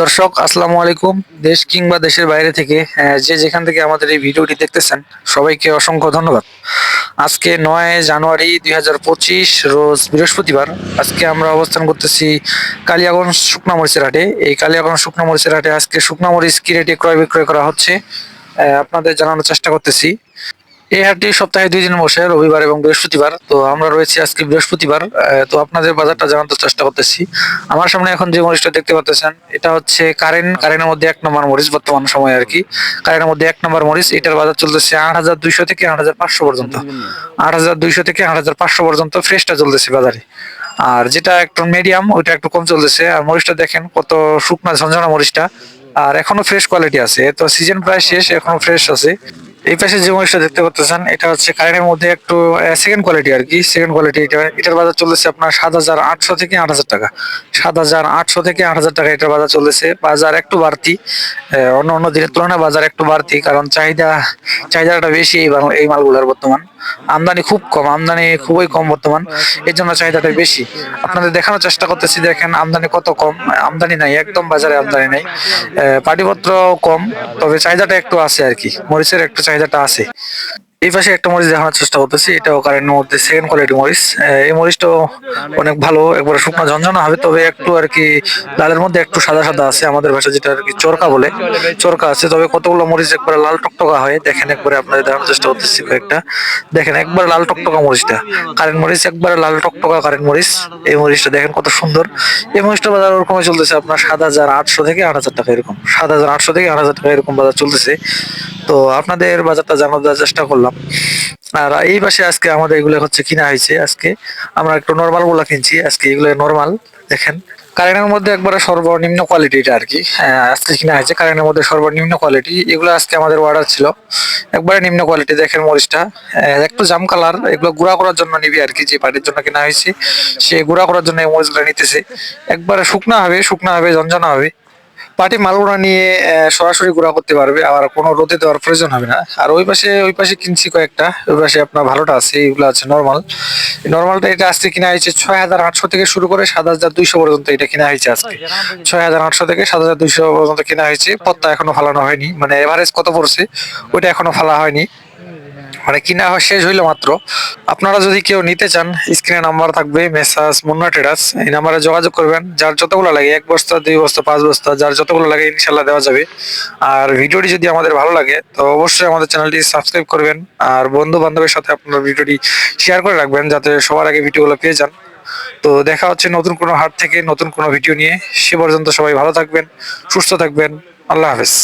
দর্শক, আসসালামু আলাইকুম। দেশ কিংবা দেশের বাইরে থেকে যে যেখান থেকে আমাদের এই ভিডিওটি দেখতেছেন, সবাইকে অসংখ্য ধন্যবাদ। আজকে নয় জানুয়ারি দুই হাজার পঁচিশ, রোজ বৃহস্পতিবার। আজকে আমরা অবস্থান করতেছি কালিয়াগঞ্জ শুকনা মরিচের হাটে। এই কালিয়াগঞ্জ শুকনা মরিচের হাটে আজকে শুকনা মরিচ কি রেটে ক্রয় বিক্রয় করা হচ্ছে আপনাদের জানানোর চেষ্টা করতেছি। এই হাটটি সপ্তাহে দুই দিন বসে, রবিবার এবং বৃহস্পতিবার। তো আমরা রয়েছি আজকে বৃহস্পতিবার। তো আপনাদের বাজারটা জানানোর চেষ্টা করতেছি। আমার সামনে এখন যে মরিচটা দেখতে পাচ্ছেন, এটা হচ্ছে কারেন্ট কারেন্টের মধ্যে এক নম্বর মরিচ বর্তমান সময়ে আর কি। কারেন্টের মধ্যে এক নম্বর মরিচ, এটার বাজার চলতেছে আট হাজার দুইশো থেকে আট হাজার পাঁচশো পর্যন্ত। আট হাজার দুইশো থেকে আট হাজার পাঁচশো পর্যন্ত ফ্রেশটা চলতেছে বাজারে। আর যেটা একটু মিডিয়াম ওইটা একটু কম চলতেছে। আর মরিচটা দেখেন, কত শুকনা ঝঞ্ঝনা মরিচটা। আর এখনও ফ্রেশ কোয়ালিটি আছে। তো সিজন প্রায় শেষ, এখনও ফ্রেশ আছে। এই পাশে যে মানুষটা দেখতে পাচ্ছেন, এটা হচ্ছে কারেন্টের মধ্যে একটু সেকেন্ড কোয়ালিটি আর কি সেকেন্ড কোয়ালিটি এটা। এটার বাজার চলতেছে আপনার সাত হাজার আটশো থেকে আট হাজার টাকা। সাত হাজার আটশো থেকে আট হাজার টাকা এটার বাজার চলতেছে। বাজার একটু বাড়তি অন্য অন্য দিনের তুলনায় বাজার একটু বাড়তি, কারণ চাহিদা, চাহিদাটা বেশি এই এই মালগুলোর বর্তমান। আমদানি খুব কম, আমদানি খুবই কম বর্তমান। এর জন্য চাহিদাটা বেশি। আপনাদের দেখানোর চেষ্টা করতেছি, দেখেন আমদানি কত কম। আমদানি নাই, একদম বাজারে আমদানি নাই। পাটিপত্র কম, তবে চাহিদাটা একটু আছে আর কি। মরিচের একটু চাহিদাটা আছে। এই পাশে একটা মরিচ দেখানোর চেষ্টা করতেছি। এটাও কারেন্টের মধ্যে সেকেন্ড কোয়ালিটি মরিচ। এই মরিচটাও অনেক ভালো, একবারে শুকনো ঝঞ্ঝনা হবে, তবে একটু আর কি লালের মধ্যে একটু সাদা সাদা আছে। আমাদের ভাষা যেটা আর কি চরকা বলে, চরকা আছে। তবে কতগুলো মরিচ একবারে লাল টকটকা হয়, দেখেন একবারে আপনাদের দেখানোর চেষ্টা করতেছি কয়েকটা। দেখেন একবার লাল টকটকা মরিচটা। কারেন্ট মরিচ একবারে লাল টকটকা কারেন্ট মরিচ। এই মরিচটা দেখেন কত সুন্দর। এই মরিচটা বাজার ওরকমই চলতেছে আপনার সাত হাজার আটশো থেকে আট হাজার টাকা এরকম। সাত হাজার আটশো থেকে আট হাজার টাকা এরকম বাজার চলতেছে। তো আপনাদের বাজারটা জানার দেওয়ার চেষ্টা করলাম। আর এই পাশে আজকে আমাদের এগুলো হচ্ছে কিনা হয়েছে আজকে। আমরা একটু নর্মালগুলা কিনছি আজকে এগুলো নর্মাল দেখেন। কারেন্টের মধ্যে একবারে সর্বনিম্ন কোয়ালিটিটা আর কি। হ্যাঁ, আজকে কিনা হয়েছে কারেন্টের মধ্যে সর্বনিম্ন কোয়ালিটি এগুলো আজকে আমাদের অর্ডার ছিল। একবারে নিম্ন কোয়ালিটি দেখেন মরিচটা। একটু জাম কালার এগুলো গুঁড়া করার জন্য নিবি আর কি যে পাটির জন্য কিনা হয়েছে। সে গুঁড়া করার জন্য এই মরিচগুলো নিতেছে। একবারে শুকনা হবে শুকনা হবে ঝঞ্ঝনা হবে। পাটি মালগুলো নিয়ে সরাসরি গুঁড়া করতে পারবে আর কোনো রোদে দেওয়ার প্রয়োজন হবে না। আর ওই পাশে ওই পাশে কিনছি কয়েকটা, ওই পাশে আপনার ভালোটা আছে, এগুলো আছে নর্মাল নর্মালটা এটা আজকে কিনা হয়েছে ছয় হাজার আটশো থেকে শুরু করে সাত হাজার দুইশো পর্যন্ত এটা কিনা হয়েছে আজকে। ছয় হাজার আটশো থেকে সাত হাজার দুইশো পর্যন্ত কিনা হয়েছে, পত্তা এখনও ফালানো হয়নি মানে এভারেজ কত পড়ছে, ওইটা এখনও ফালা হয়নি। মানে কিনা শেষ হইল মাত্র। আপনারা যদি কেউ নিতে চান, স্ক্রিনে নাম্বার থাকবে, মেসাজ, মুন্না ট্রেডার্স, এই নাম্বারে যোগাযোগ করবেন। যার যতগুলো লাগে, এক বস্তা, দুই বস্তা, পাঁচ বস্তা, যার যতগুলো লাগে, ইনশাল্লাহ দেওয়া যাবে। আর ভিডিওটি যদি আমাদের ভালো লাগে, তো অবশ্যই আমাদের চ্যানেলটি সাবস্ক্রাইব করবেন। আর বন্ধু বান্ধবের সাথে আপনার ভিডিওটি শেয়ার করে রাখবেন, যাতে সবার আগে ভিডিওগুলো পেয়ে যান। তো দেখা হচ্ছে নতুন কোনো হাট থেকে, নতুন কোনো ভিডিও নিয়ে। সে পর্যন্ত সবাই ভালো থাকবেন, সুস্থ থাকবেন। আল্লাহ হাফেজ।